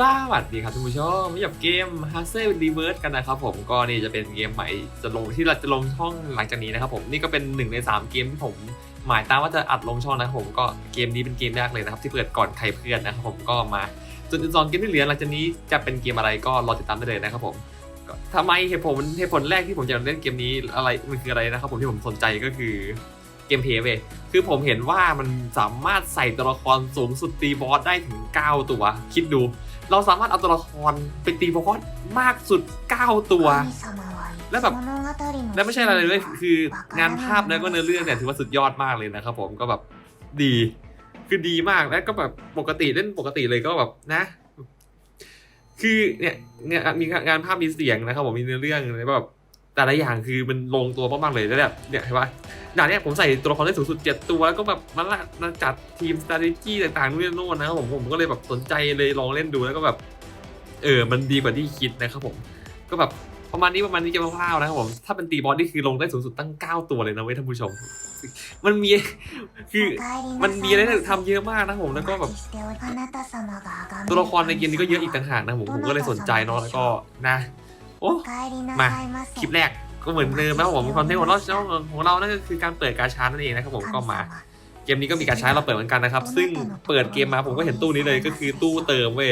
สวัสดีครับท่านผู้ชมมากับเกม h u s t l e Reverse กันนะครับผมก็นี่จะเป็นเกมใหม่จะลงที่เราจะลงช่องหลังจากนี้นะครับผมนี่ก็เป็นหนึ่งใน 3 เกมที่ผมหมายตามว่าจะอัดลงช่องนะครับผมก็เกมนี้เป็นเกมแรกเลยนะครับที่เปิดก่อนใครเพื่อนนะครับผมก็มาส่วนอีกสองเกมที่เหลือหลังจากนี้จะเป็นเกมอะไรก็รอติดตามได้เลยนะครับผมทำไมเหตุผลเหตุผลแรกที่ผมจะเล่นเกมนี้อะไรมันคืออะไรนะครับผมที่ผมสนใจก็คือเกมเพลย์เว้ยคือผมเห็นว่ามันสามารถใส่ตัวละครสูงสุดตีบอสได้ถึง 9 ตัว คิดดู เราสามารถเอาตัวละครไปตีบอนมากสุด 9 ตัว แล้แล้วแบบและไม่ใช่อะไรเลยคืองานภาพแล้วก็เนื้อเรื่องเนี่ยถือว่าสุดยอดมากเลยนะครับผมก็แบบดีคือดีมากแล้วก็แบบปกติเล่นปกติเลยก็แบบนะ คือเนี่ยเนี่ยมีงานภาพมีเสียงนะครับผมมีเนื้อเรื่องแบบ แต่ละอย่างคือมันลงตัวมากๆเลยแล้วแบบเนี่ยเห็นปะด่านเนี้ยผมใส่ตัวละครได้สูงสุดเจ็ดตัวแล้วก็แบบมันละมาจัดทีม strategy ต่างๆนู่นนี่น่นนะครับผมผมก็เลยแบบสนใจเลยลองเล่นดูแล้วก็แบบเออมันดีกว่าที่คิดนะครับผม ก็แบบประมาณนี้ประมาณนี้เกมคร่าวๆนะครับผมถ้าเป็นตีบอสนี่คือลงได้สูงสุดตั้ง 9 ตัวเลยนะเว้ยท่านผู้ชม มันมีคือมันมีอะไรทำเยอะมากนะผมแล้วก็แบบตัวละครในเกมนี้ก็เยอะอีกต่างหากนะผมผมก็เลยสนใจเนาะแล้วก็นะ โอ้มาคลิปแรกก็เหมือนเดิมนะครับผมคอนเทนต์ของเราของเรานั่นก็คือการเปิดกาชานั่นเองนะครับผมก็มาเกมนี้ก็มีการใช้เราเปิดเหมือนกันนะครับ ซึ่งเปิดเกมมาผมก็เห็นตู้นี้เลยก็คือตู้เติมเว้ย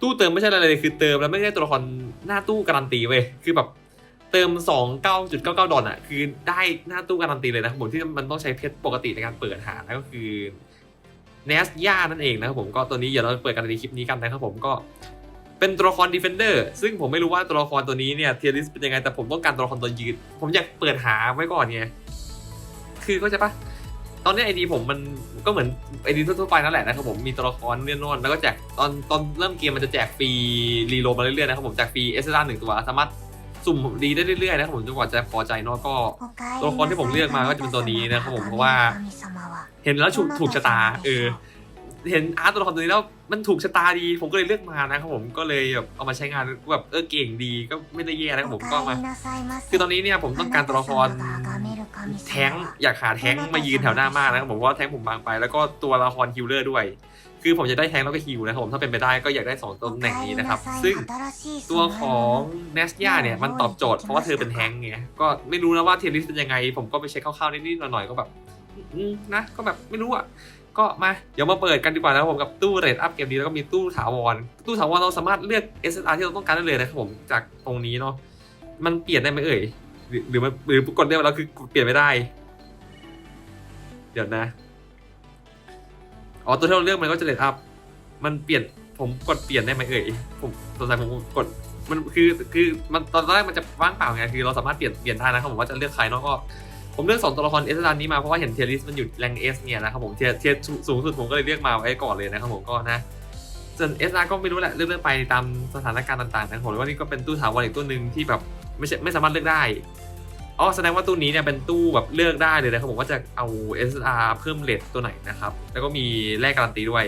ตู้เติมไม่ใช่อะไรเลยคือเติมแล้วไม่ได้ตัวละครหน้าตู้การันตีเว้ยคือแบบเติม 2 9.99 ดอลลาร์อะคือได้หน้าตู้การันตีเลยนะครับผมที่มันต้องใช้เพชรปกติในการเปิดหานะก็คือเนสย่านั่นเองนะครับผมก็ตัวนี้เดี๋ยวเราเปิดกันในคลิปนี้กันนะครับผมก็ เป็นตัวละครดีเฟนเดอร์ซึ่งผมไม่รู้ว่าตัวละครตัวนี้เนี่ยเทียริสเป็นยังไงแต่ผมต้องการตัวละครตัวยืน ผมอยากเปิดหาไว้ก่อนไงคือก็จะปะตอนนี้ไอดีผมมันก็เหมือนไอดีทั่วๆไปนั่นแหละนะครับผมมีตัวละครเลื่อนโน่นแล้วก็แจกตอนตอนเริ่มเกมมันจะแจกฟรีรีโหลดมาเรื่อยๆนะครับผมแจกฟรีเอสเหนึ่งตัวสามารถสุ่มดีได้เรื่อยๆนะครับผมจนกว่าจะพอใจเนาะก็ตัวละครที่ผมเลือกมาก็จะเป็นตัวนี้นะครับผมเพราะว่า เห็นแล้วถูกถูกชะตาเออ เห็นอาร์ตตัวละครตัวนี้แล้วมันถูกชะตาดี ผมก็เลยเลือกมานะครับผมก็เลยแบบเอามาใช้งานแบบเออเก่งดีก็ไม่ได้แย่นะครับผมก็มา คือตอนนี้เนี่ยผมต้องการตัวละครแท้งอยากหาแท้งมายืนแถวหน้ามากนะครับผมเพราะว่าแท้งผมบางไป แล้วก็ตัวละครฮิลเลอร์ด้วย คือผมจะได้แท้งแล้วก็ฮิลนะครับผมถ้าเป็นไปได้ก็อยากได้สองตำแหน่งนี้นะครับ ซึ่งตัวของเนสยาเนี่ยมันตอบโจทย์เพราะว่าเธอเป็นแท้งไงก็ไม่รู้นะว่าเทียริสเป็นยังไง ผมก็ไปเช็คคร่าวๆนิดๆหน่อยๆก็แบบอืมนะก็แบบไม่รู้อะ ก็มาเดี๋ยวมาเปิดกันดีกว่านะครับผมกับตู้เรทอัพเกมนี้แล้วก็มีตู้ถาวร ตู้ถาวรเราสามารถเลือก SSR ที่เราต้องการได้เลยนะครับผมจากตรงนี้เนาะมันเปลี่ยนได้ไหมเอ่ยหรือหรือมันหรือกดเรียกว่าเราคือเปลี่ยนไม่ได้ เดี๋ยวนะอ๋อตัวที่เราเลือกมันก็จะเลทอัพมันเปลี่ยนผมกดเปลี่ยนได้ไหมเอ่ยผมสงสัยผมกดมันคือคือมันตอนแรกมันจะว่างเปล่าไงคือเราสามารถเปลี่ยนเปลี่ยนได้นะครับผมว่าจะเลือกใครเนาะก็ ผมเลือกสองตัวละครเอสดานนี้มาเพราะว่าเห็นเทียริสมันอยู่แรงเอสเนี่ยนะครับผมเทียเทียสูงสุดผมก็เลยเลือกมาไว้ก่อนเลยนะครับผมก็นะส่วนเอสอาก็ไม่รู้แหละเลือกเลือไปตามสถานการณ์ต่างๆนะผมว่านี่ก็เป็นตู้ถาวรอีกตู้หนึ่งที่แบบไม่ใช่ไม่สามารถเลือกได้อ๋อแสดงว่าตู้นี้เนี่ยเป็นตู้แบบเลือกได้เลยนะครับผมว่าจะเอา SR เพิ่มเลทตัวไหนนะครับแล้วก็มีแลกการันตีด้วย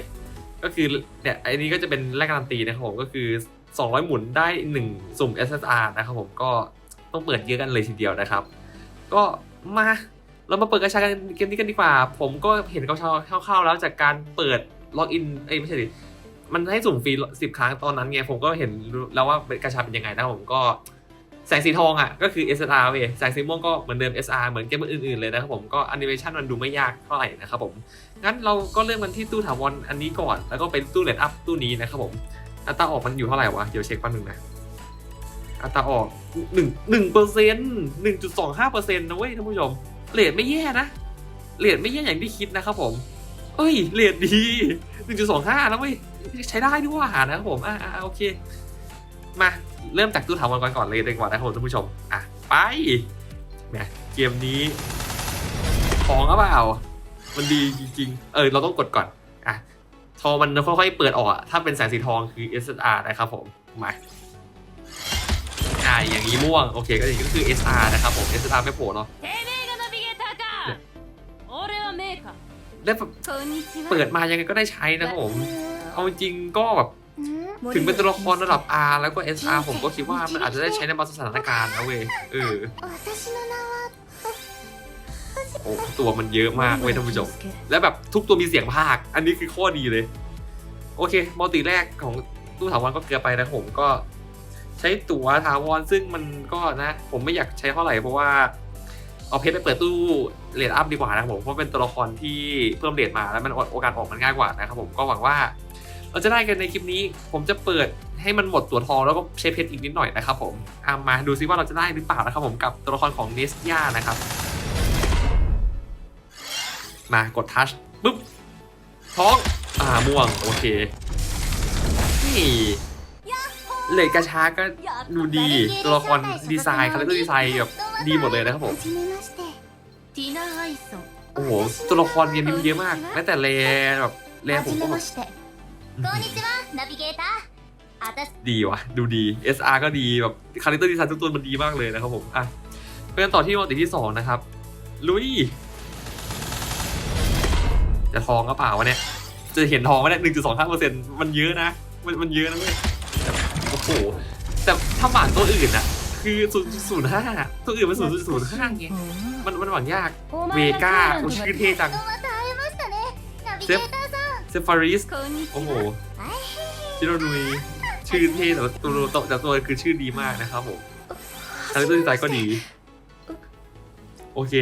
ก็คือเนี่ยไอ้นี้ก็จะเป็นแลกการันตีนะครับผมก็คือ 200 หมุนได้ 1 สุ่ม SSR นะครับผมก็ต้องเปิดเยอะกันเลยทีเดียวนะครับ ก็ มา เรามาเปิดกระชากันเกมนี้กันดีกว่า ผมก็เห็นกระชาคร่าวๆแล้วจากการเปิดล็อกอินเอ้ไม่ใช่ดิมันให้สุ่มฟรีสิบครั้งตอนนั้นไงผมก็เห็นแล้วว่ากระชาเป็นยังไงนะผมก็แสงสีทองอะก็คือ SR เว้ยแสงสีม่วงก็เหมือนเดิม SR เหมือนเกมอื่นๆเลยนะครับผมก็แอนิเมชันมันดูไม่ยากเท่าไหร่นะครับผม งั้นเราก็เริ่มกันที่ตู้ถาวรอันนี้ก่อน แล้วก็เป็นตู้เลดอัพตู้นี้นะครับผมอัตราออกมันอยู่เท่าไหร่วะ เดี๋ยวเช็คแป๊บนึงนะ อัตราออกหนึ่งหนึ่งเปอร์เซ็นต์หนึ่งจุดสองห้าเปอร์เซ็นต์นะเว้ยท่านผู้ชมเรทไม่แย่นะเรทไม่แย่อย่างที่คิดนะครับผม เอ้ยเรทดีหนึ่งจุดสองห้านะเว้ยใช้ได้ด้วยว่านะครับผมอ่าโอเค มาเริ่มจากตู้ถาวรก่อนก่อนเลยดีกว่านะครับผมท่านผู้ชมอะไปแหมเกมนี้ของหรือเปล่ามันดีจริงๆ เออเราต้องกดก่อน อะ ทอมันค่อยๆ เปิดออก ถ้าเป็นแสงสีทองคือ SR นะครับผม มาาอย่างนี้ม่วง โอเค ก็อย่างนี้ก็คือ SR นะครับผม SR ไม่โผล่เนาะแล้วเปิดมายังไงก็ได้ใช้นะผม เอาจริงก็แบบถึงเป็นตัวละครระดับ R แล้วก็ SR ผมก็คิดว่ามันอาจจะได้ใช้ในบางสถานการณ์นะเว้ยเออโอ้ตัวมันเยอะมากเว้ยท่านผู้ชมและแบบทุกตัวมีเสียงภาค อันนี้คือข้อดีเลย โอเคมัลติแรกของตู้ถาวรก็เกือไปนะผมก็ ช้ตั๋วถาวรซึ่งมันก็นะ ผมไม่อยากใช้เท่าไหร่เพราะว่าเอาเพชรไปเปิดตู้เลดอัพดีกว่านะครับผมเพราะเป็นตัวละครที่เพิ่มเลดมาแล้วมันโอกาสออกมันง่ายกว่านะครับผมก็หวังว่า เราจะได้กันในคลิปนี้ ผมจะเปิดให้มันหมดตัวทองแล้วก็ใช้เพชรอีกนิดหน่อยนะครับผมอามาดูซิว่าเราจะได้หรือเปล่านะครับผมกับตัวละครของเนสย่านะครับ มากดทัชปุ๊บท้องอ่าม่วงโอเคนี่ เลดกระชาก็ดูดีตัวละครดีไซน์คารคเตอร์ดีไซน์แบบดีหมดเลยนะครับผมโอ้โหตัวละครเกมนี้นเยอะมากแม้แต่เลแบบเลผมก็แบบดีวะดูดี SR ก็ดีแบบคาแรคเตอร์ดีไซน์ทุกตัวมันดีมากเลยนะครับผมอะไปกันต่อที่มอลติที่ 2 นะครับ ลุย จะทองก็เปล่าวะเนี่ย จะเห็นทองวะเนี่ยหนึ่งจุดสองห้าเปอร์เซ็นต์มันเยอะนะ มันมันเยอะนะเว้ย โอ้แต่ถ้าหวานตัวอื่นอะคือศูนย์ศูนย์ห้าตัวอื่นมันศูนย์ศูนย์ห้าไงมันมันหวังยากเวก้าโอชื่อเท่จังเซฟเซฟฟาริสโอ้โหชิโรนุยชื่อเท่แต่ตัวตัวแต่ตัวคือชื่อดีมากนะครับผมทางตัวายก็ดี โอเค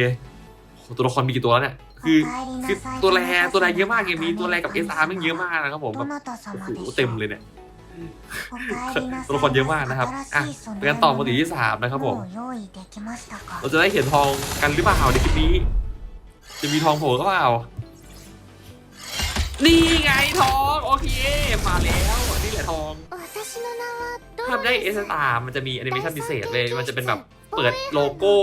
ตัวละครมีกี่ตัวเนี่ยคือคือตัวแรตัวแรเยอะมากเกมีตัวแรกับเอสอาร์ม่เยอะมากนะครับผมแบบโอ้โหเต็มเลยเนี่ย ตัวละครเยอะมากนะครับอะเป็นการตอบบทที่สามนะครับผมเราจะได้เห็นทองกันหรือเปล่าในคลิปนี้ จะมีทองโผล่หรือเปล่านี่ไงทองโอเคมาแล้วนี่แหละทองถ้าได้เอสตามันจะมีแอนิเมชันพิเศษเลยมันจะเป็นแบบเปิดโลโก้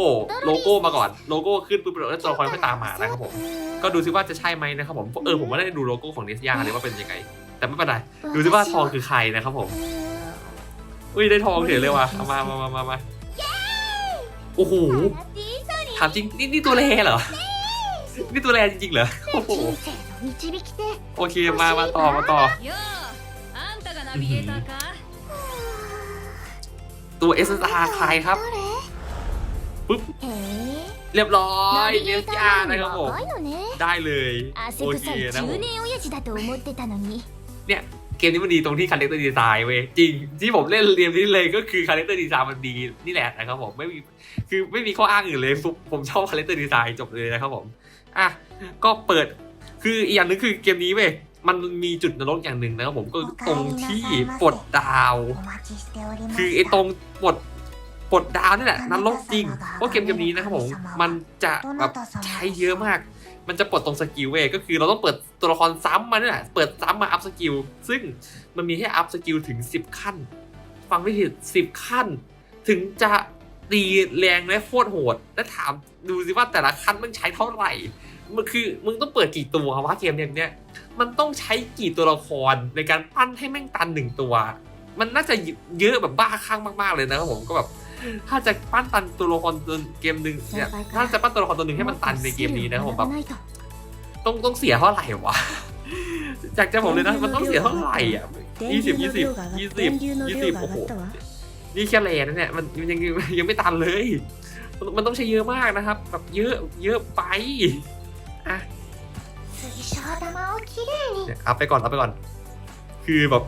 โลโก้มาก่อนโลโก้ขึ้นปุ๊บแล้วตัวละครค่อยตามมานะครับผมก็ดูซิว่าจะใช่ไหมนะครับผมเออผมไม่ได้ดูโลโก้ของเนสยาเลยว่าเป็นยังไง แต่ไม่เป็นไรดูสิว่าทองคือใครนะครับผมอุ้ยได้ทองเฉยเลยว่ะมามามามามาโอ้โหถามจริงนี่นี่ตัวแรเหรอนี่ตัวแรจริงๆเหรอโอ้โหโอเคมามาต่อมาต่อตัว SSR ใครครับปุ๊บเรียบร้อยเนสยานะครับผมได้เลยโอเคนะ เนี่ยเกมนี้มันดีตรงที่คาแรคเตอร์ดีไซน์เว้ยจริงที่ผมเล่นเกมนี้เลยก็คือคาแรคเตอร์ดีไซน์มันดีนี่แหละนะครับผมไม่มีคือไม่มีข้ออ้างอื่นเลยผมชอบคาแรคเตอร์ดีไซน์จบเลยนะครับผมอะก็เปิดคืออีกอย่างนึงคือเกมนี้เว้ยมันมีจุดนรกอย่างหนึ่งนะครับผมก็ตรงที่ปลดดาว คือไอ้ตรงปลดปลดดาวนี่แหละนรกจริงเพราะเกมเกมนี้นะครับผมมันจะแบบใช้เยอะมาก มันจะปลดตรงสกิลเว้ยก็คือเราต้องเปิดตัวละครซ้ำมาเนี่ยแหละเปิดซ้ำมาอัพสกิลซึ่งมันมีให้อัพสกิลถึง 10 ขั้น ฟังไม่ผิด10 ขั้น ถึงจะตีแรงและโคตรโหด และถามดูสิว่าแต่ละขั้นมันใช้เท่าไหร่มันคือมึงต้องเปิดกี่ตัววะเกมเนี้ยมันต้องใช้กี่ตัวละครในการปั้นให้แม่งตันหนึ่งตัว มันน่าจะเยอะแบบบ้าคลั่งมากๆเลยนะครับผมก็แบบ ถ้าจะปั้นตันตัวละครตัวเกมหนึ่งเนี่ยถ้าจะปั้นตัวละครตัวหนึ่งให้มันตันในเกมนี้นะผมแบบต้องต้องเสียเท่าไหร่วะจากใจผมเลยนะมันต้องเสียเท่าไหร่อะยี่สิบยี่สิบยี่สิบยี่สิบโอ้โหนี่แค่แรงนะเนี่ยมันยังยังไม่ตันเลยมันต้องใช้เยอะมากนะครับ แบบเยอะเยอะไปอะเอาไปก่อนเอาไปก่อน คือแบบ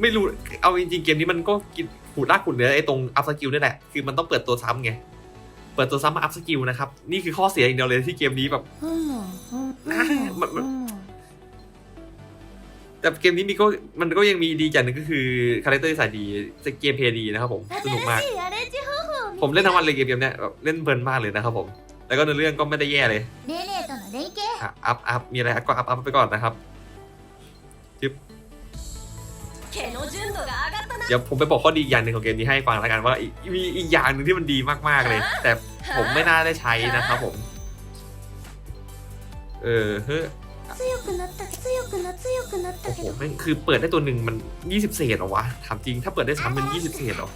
ไม่รู้เอาจริงๆเกมนี้มันก็กิน ขูดรากขูดเนื้อไอ้ตรงอัพสกิลนี่แหละ คือมันต้องเปิดตัวซ้ำไง เปิดตัวซ้ำมาอัพสกิลนะครับ นี่คือข้อเสียอย่างเดียวเลยที่เกมนี้แบบ มันมัน แต่เกมนี้มีก็มันก็ยังมีดีอย่างหนึ่งก็คือคาแรคเตอร์ดีไซน์ดีเกมเพลย์ดีนะครับผมสนุกมาก 新しいアレンジ方法を ผมเล่นทั้งวันเลยเกมเนี้ยแบบเล่นเพลินมากเลยนะครับผม แล้วก็ในอเรื่องก็ไม่ได้แย่เลย レレとの連携 อ่ะอัพอัพมีอะไรก็อัพอัพไปก่อนนะครับ 毛 เดี๋ยวผมไปบอกข้อดีอย่างหนึ่งของเกมนี้ให้ฟังแล้วกันว่ามีอีกอย่างหนึ่งที่มันดีมากๆเลย แต่ผมไม่น่าได้ใช้นะครับผม เออเฮ้ยโอ้โหแม่งคือเปิดได้ตัวหนึ่งมัน 20 เศษหรอวะถามจริงถ้าเปิดได้สามมัน 20 เศษหรอ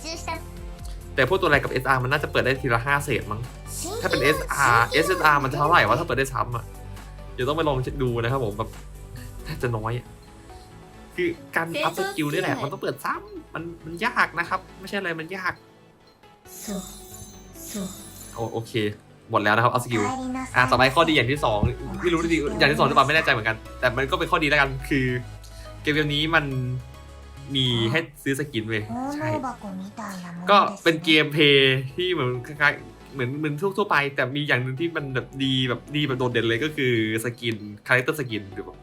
แต่พวกตัวอะไรกับ SR มันน่าจะเปิดได้ทีละห้าเศษมั้ง ถ้าเป็น SR SSR มันจะเท่าไหร่วะถ้าเปิดได้ซ้ำอะ เดี๋ยวต้องไปลองดูนะครับผมแบบน่าจะน้อย คือการอัพสกิลนี่แหละมันต้องเปิดซ้ำมันมันยากนะครับ ไม่ใช่อะไรมันยากโอเค หมดแล้วนะครับอัพสกิลอะต่อยข้อดีอย่างที่สองไม่รู้ดีอย่างที่สองหรือเปล่าไม่แน่ใจเหมือนกัน แต่มันก็เป็นข้อดีแล้วกันคือ เกมนี้มันมีให้ซื้อสกินเลยใช่ก็เป็นเกมเพย์ที่เหมือนคล้ายเหมือนเหมือนทั่วไป แต่มีอย่างหนึ่งที่มันแบบดีแบบดีแบบโดดเด่นเลยก็คือสกินคาแรคเตอร์สกินหรือแบบ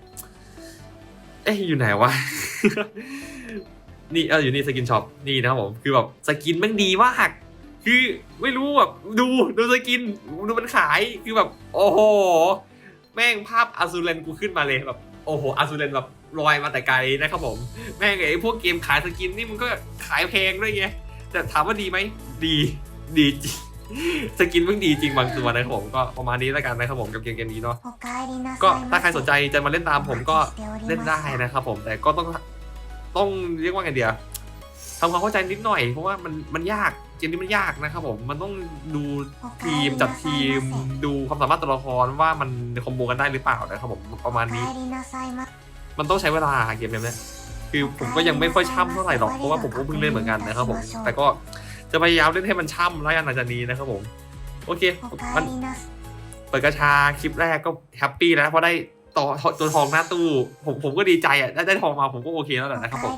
อ๊ะอยู่ไหนวะ นี่เอออยู่นี่สกินช็อปนี่นะครับผมคือแบบสกินแม่งดีมากคือไม่รู้แบบดูดูสกินดูมันขายคือแบบ โอ้โห แม่งภาพอาซูเลนกูขึ้นมาเลยแบบโอ้โหอาซูเลนแบบลอยมาแต่ไกลนะครับผม แม่งไอ้พวกเกมขายสกินนี่มันก็ขายแพงด้วยไงแต่ถามว่าดีไหมดีดีจริง สกินเพิ่งดีจริงบางตัวนะครับผมก็ประมาณนี้แล้วกันนะครับผมกับเกมเกมนี้เนาะก็ถ้าใครสนใจจะมาเล่นตามผมก็เล่นได้นะครับผมแต่ก็ต้องต้องเรียกว่าไงเดียวทำความเข้าใจนิดหน่อยเพราะว่ามันมันยากเกมนี้มันยากนะครับผมมันต้องดูทีมจัดทีมดูความสามารถตัวละครว่ามันคอมโบกันได้หรือเปล่านะครับผมประมาณนี้ มันต้องใช้เวลาเกมนี้คือผมก็ยังไม่ค่อยช่ำเท่าไหร่หรอกเพราะว่าผมก็เพิ่งเล่นเหมือนกันนะครับผมแต่ก็ จะพยายามเล่นให้มันช่ำแล้วกันหลังจากนี้นะครับผม โอเคมันเปิดกระชาคลิปแรกก็แฮปปี้แล้วเพราะได้ต่อตัวทองหน้าตู้ ผมผมก็ดีใจอะได้ได้ทองมาผมก็โอเคแล้วแหละนะครับผม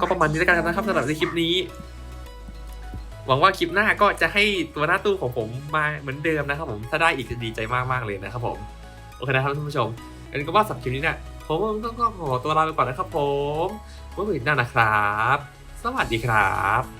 ก็ประมาณนี้แล้วกันนะครับสำหรับในคลิปนี้ หวังว่าคลิปหน้าก็จะให้ตัวหน้าตู้ของผมมาเหมือนเดิมนะครับผมถ้าได้อีกจะดีใจมากมากเลยนะครับผมโอเคนะครับท่านผู้ชมอันนี้ก็ว่าสับคลิปนี้เนี่ยผมต้องขอตัวลาไปก่อนนะครับผมไว้คุยหน้านะครับ สวัสดีครับ